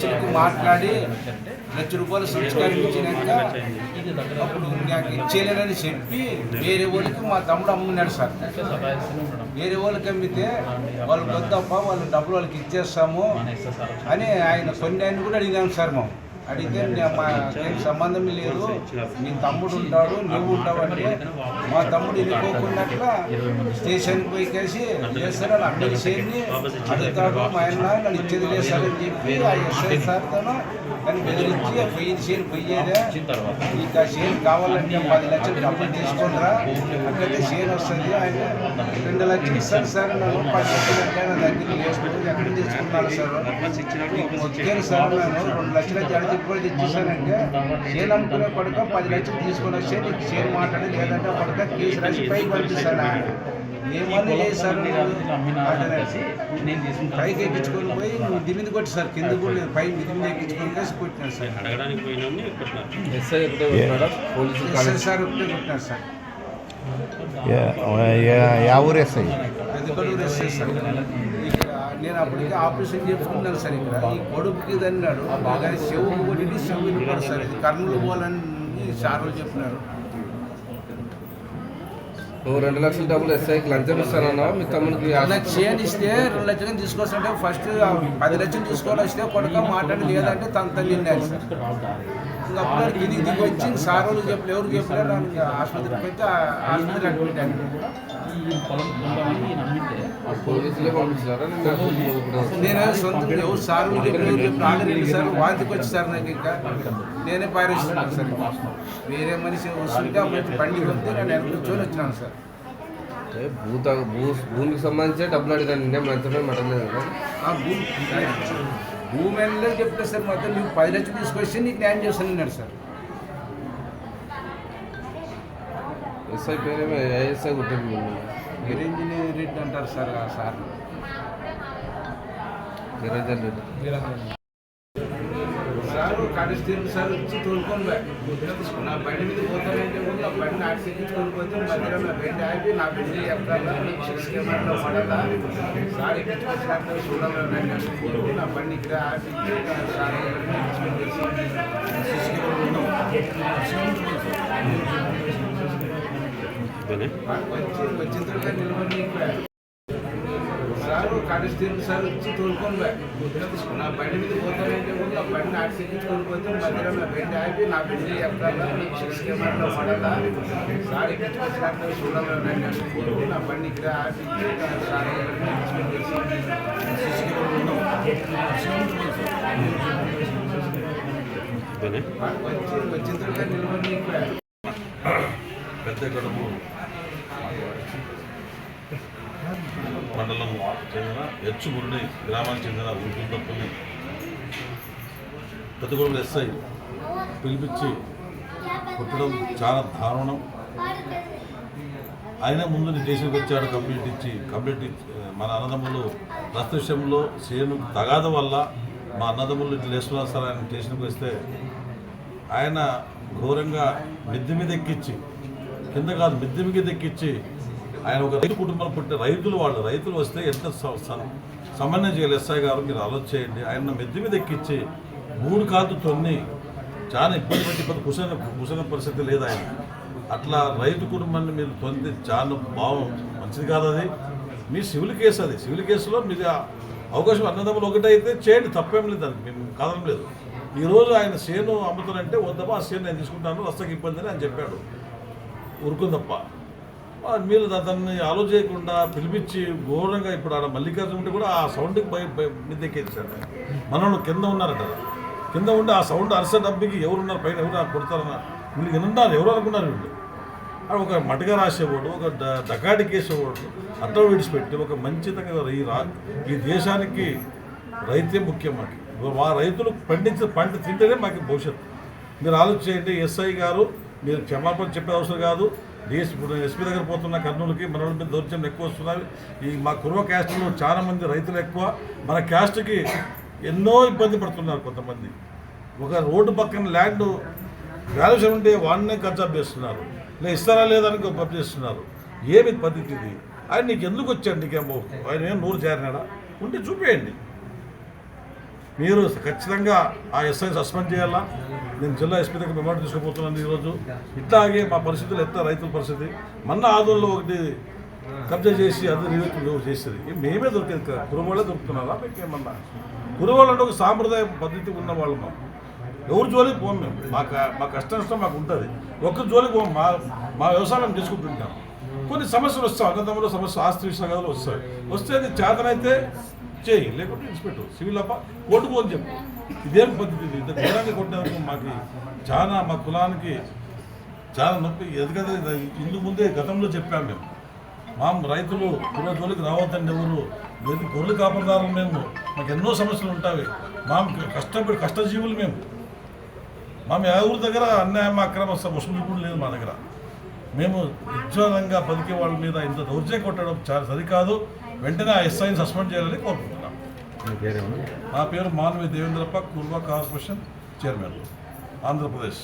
లక్షలకు మాట్లాడి లక్ష రూపాయలు సంస్కారం ఇచ్చినాక అప్పుడు నాకు ఇచ్చేయలేనని చెప్పి వేరే వాళ్ళకి మా తమ్ముడు అమ్మున్నాడు సార్. వేరే వాళ్ళకి అమ్మితే వాళ్ళు వద్దప్ప వాళ్ళు డబ్బులు వాళ్ళకి ఇచ్చేస్తాము అని ఆయన కొన్ని ఆయన కూడా అడిగాను సార్ మేము అడిగితే నే- సంబంధం లేదు. నీ తమ్ముడు ఉంటాడు నువ్వు ఉంటావంటే మా తమ్ముడు వెళ్ళిపోకున్నట్ల స్టేషన్కి పోయి కేసి చేస్తారు అని అన్ని చేయని అడుగుతాడు మా ఆయన నన్ను ఇచ్చేది లేదు చెప్పి ఆ ఎస్ఐ సార్ తను కానీ బెదిరించి పోయి పోయింది పోయేదే ఇక షేర్ కావాలంటే పది లక్షలు డబ్బులు తీసుకుంటారా అట్లయితే షేర్ వస్తుంది ఆయన రెండు లక్షలు ఇస్తాను సార్ నన్ను పది లక్షలు అంటే నా దగ్గర వేసుకుంటే ఎక్కడ తీసుకున్నాను సార్. వచ్చాను సార్ నేను రెండు లక్షల జడ కూడా ఇచ్చేసానంటే షేర్ అమ్ముకునే పది లక్షలు తీసుకొని వస్తే నీకు షేర్ మాట్లాడి లేదంటే కొడుక కేసు రాసి పై పంపిస్తాను ఏమన్నా సార్. పైకి ఎక్కించుకొని పోయి నువ్వు దిగి మీద కొట్టి సార్. కింద కూడా లేదు. పై మిది మీద ఎక్కించుకొని వేసి కొట్టినారు సార్. ఎస్ఐ ఒకటే సార్ కొట్టినారు సార్. యా ఊరు ఎస్ఐ. సార్. ఇక్కడ నేను అప్పటికి ఆపరేషన్ చేసుకున్నాను సార్ ఇక్కడ. ఈ కొడుకుకి ఇది అన్నాడు కానీ చెవు కొట్టి చెవు వినపడు సార్. ఇది కర్నూలు పోవాలని సార్లు చెప్పినారు. నువ్వు రెండు లక్షల డబ్బులు ఎస్ఐకి లంచం ఇస్తానన్నా? మీ తమ్ముడికి అలా చేయని ఇస్తే రెండు లక్షలు తీసుకొస్తుంటే ఫస్ట్ పది లక్షలు తీసుకోవాలి వస్తే కొడుక మాట్లాడి లేదంటే తన తల్లి సార్ ఇంకా అప్పుడు దిగి దిగి వచ్చి సార్ వాళ్ళు చెప్పలేదు ఎవరు చెప్పలేదు నాకు ఆసుపత్రికి పోతే ఆసుపత్రి అడ్మిట్ పంపించారా నేనే ఎవరు సార్ చెప్పలేదు చెప్పి ఆల్రెడీ వాంతికి వచ్చి సార్ నాకు ఇంకా. నేనే పారేస్తున్నాను సార్. వేరే మనిషి వస్తుంటే అప్పుడు బండి వస్తే నేను కూర్చొని వచ్చినాను సార్. భూత భూ భూమికి సంబంధించి డబ్బులు అడిగాను. నిన్నే మటలేదు కదా. ఆ భూమి ఎన్నో చెప్తే సార్ మొత్తం నువ్వు పది లక్షలు తీసుకొచ్చి నీకు న్యాయం చేస్తాను అన్నాడు సార్. ఎస్ఐ పేరేమో కొట్టింది మిమ్మల్ని. నిరంజన్ రెడ్డి అంటారు సార్ ఆ sir. Niranjan Reddy. Sir constable sir వచ్చి తోలుకొని నా బండి మీద పోతానంటే కూడా నా బండి నాటి ఎక్కించుకొని పోతే మధ్యలో నా బండి ఆపి నా బండి ఎక్కాలా సిక్స్ కెమెరాలో పడాలా సార్ ఎక్కించుకొచ్చినట్టు చూడాలని నన్ను. నా బండి ఇక్కడ ఆపి సార్ సిక్స్ కెమెరా ఇదేనే? వచ్చి వచ్చిన తర్వాత నిలబడి సార్ కానిస్టేబుల్ సార్ వచ్చి తోలుకొని నా బండి మీద పోతానంటే కూడా బండి నాటి ఎక్కించుకొని పోతే మధ్యలో నా బండి ఆపి నా బండి కెమెరాలో పడాలా సార్ ఎక్కించుకొచ్చినట్టు చూడాలని నా బండి ఇక్కడ ఆపి పెద్ద గడుపు. మండలం చెందిన ఎచ్చుగురుడి గ్రామానికి చెందిన ఉల్కుందప్పని పెద్ద గడుపు ఎస్ఐ పిలిపించి కుట్టడం చాలా దారుణం. ఆయన ముందు నిర్దేశం వచ్చాడు కంప్లీట్ ఇచ్చి కంప్లీట్ ఇచ్చి మన అన్నదమ్ములు రస్త విషయంలో సేను తగాద వల్ల మా అన్నదమ్ములు ఇట్లా వేసుకున్నారు సార్ ఆయన స్టేషన్కి వస్తే ఆయన ఘోరంగా మిద్దె మీద ఎక్కించి కింద కాదు మిద్దె మీద ఎక్కించి ఆయన ఒక రైతు కుటుంబం పుట్టిన రైతులు వాళ్ళు రైతులు వస్తే ఎంత సమన్వయం చేయాలి. ఎస్ఐ గారు మీరు ఆలోచన చేయండి ఆయన మిద్దె మీద ఎక్కించి మూడు కాదు తొన్ని. చాలా ఇబ్బంది పట్టి ఇబ్బంది కుసన కుసన పరిస్థితి లేదు ఆయన. అట్లా రైతు కుటుంబాన్ని మీరు తొంది చాలా బాగు మంచిది కాదు అది. మీ సివిల్ కేసు అది. సివిల్ కేసులో మీరు అవకాశం అన్నదమ్ములు ఒకటైతే చేయండి. తప్పేం లేదు దానికి. మేము కాదడం లేదు. ఈరోజు ఆయన సేను అమ్ముతారంటే వద్దమ్మా ఆ సేను నేను తీసుకుంటాను రస్తకి ఇబ్బంది అని ఆయన చెప్పాడు. ఉరుకుందప్ప మీరు దాన్ని ఆలోచన చేయకుండా పిలిపించి ఘోరంగా ఇప్పుడు ఆడ మల్లికార్జున ఉంటే కూడా ఆ సౌండ్కి భయ భయ మిద్దెక్కేసారు మనోళ్ళు కింద ఉన్నారట. కింద ఉండి ఆ సౌండ్ అరస డబ్బికి ఎవరున్నారు? పైన ఎవరు కొడతారన్న వీళ్ళు వినున్నారు ఎవరు అనుకున్నారు వీళ్ళు? అది ఒక మటగా రాసేవాడు ఒక డ- డకాడికేసేవాడు అట్ట విడిచిపెట్టి ఒక మంచితంగా ఈ రా ఈ దేశానికి రైతే ముఖ్యం మాకు. మా రైతులు పండించిన పంట తింటేనే మాకు భవిష్యత్తు. మీరు ఆలోచించండి ఎస్ఐ గారు మీరు క్షమాపణ చెప్పే అవసరం కాదు. డిఎస్ ఇప్పుడు ఎస్పీ దగ్గర పోతున్న కర్నూలుకి మన మీద దౌర్జన్యం ఎక్కువ వస్తున్నవి ఈ మా కుర్వ క్యాస్ట్లో చాలా మంది రైతులు ఎక్కువ. మన క్యాస్ట్కి ఎన్నో ఇబ్బంది పడుతున్నారు కొంతమంది. ఒక రోడ్డు పక్కన ల్యాండ్ వ్యాల్యూషన్ ఉంటే వాడినే కబ్జా చేస్తున్నారు. లేదా ఇస్తారా లేదని కబ్జా చేస్తున్నారు. ఏమి పద్ధతి ఇది ఆయన నీకు ఎందుకు వచ్చాడు? నీకేమో ఆయన ఏం నూరు చేరినాడా ఉంటే చూపేయండి. మీరు ఖచ్చితంగా ఆ ఎస్ఐని సస్పెండ్ చేయాలా? నేను జిల్లా ఎస్పీ దగ్గర మెమోరీ తీసుకుపోతున్నాను ఈరోజు. ఇట్లాగే మా పరిస్థితులు ఎట్లా రైతుల పరిస్థితి? మన ఆదోళనలో ఒకటి కబ్జా చేసి అది రివ్యూ చేసేది. మేమే దొరికేది కదా. కురువాళ్ళే దొరుకుతున్నారా? మీకేమన్నా? కురువాళ్ళు అంటే ఒక సాంప్రదాయ పద్ధతి ఉన్న వాళ్ళు మేము ఎవరు జోలికి పోం మేము. మా క- మా కష్ట నష్టం మాకు ఉంటుంది. ఒక్క జోలికి పోం. మా మా వ్యవసాయం మేము చేసుకుంటుంటాం. కొన్ని సమస్యలు వస్తాయి. అన్నదమ్ములు సమస్య ఆస్తి విషయాలు వస్తాయి. వస్తే అది చేతనైతే చేయి లేకుంటే ఇన్స్పెక్టర్ సివిల్ అప్ప కోర్టు పోని చెప్పు. ఇదేం పద్ధతి? ఇది ఇంత ఘోరంగా కొట్టినందుకు మాకు చాలా మా కులానికి చాలా నొప్పి. ఎందుకంటే ఇందు ముందే గతంలో చెప్పాము మేము. మా రైతులు కుల జోలికి రావద్దండి ఎవరు? లేదు గొర్రెలు కాపరదారులు మేము. మాకు ఎన్నో సమస్యలు ఉంటాయి. మా కష్టపడి కష్టజీవులు మేము. మా ఎవరి దగ్గర అన్యాయం అక్రమ వసూలు కూడా లేదు మా దగ్గర. మేము ఉజ్వలంగా బతికే వాళ్ళ మీద ఇంత దౌర్జన్యం కొట్టడం చాలా సరికాదు. వెంటనే ఆ ఎస్ఐని సస్పెండ్ చేయాలని కోరుకుంటున్నాం. నా పేరు మానవి దేవేంద్రప్ప కుర్వా కార్పొరేషన్ చైర్మన్ ఆంధ్రప్రదేశ్.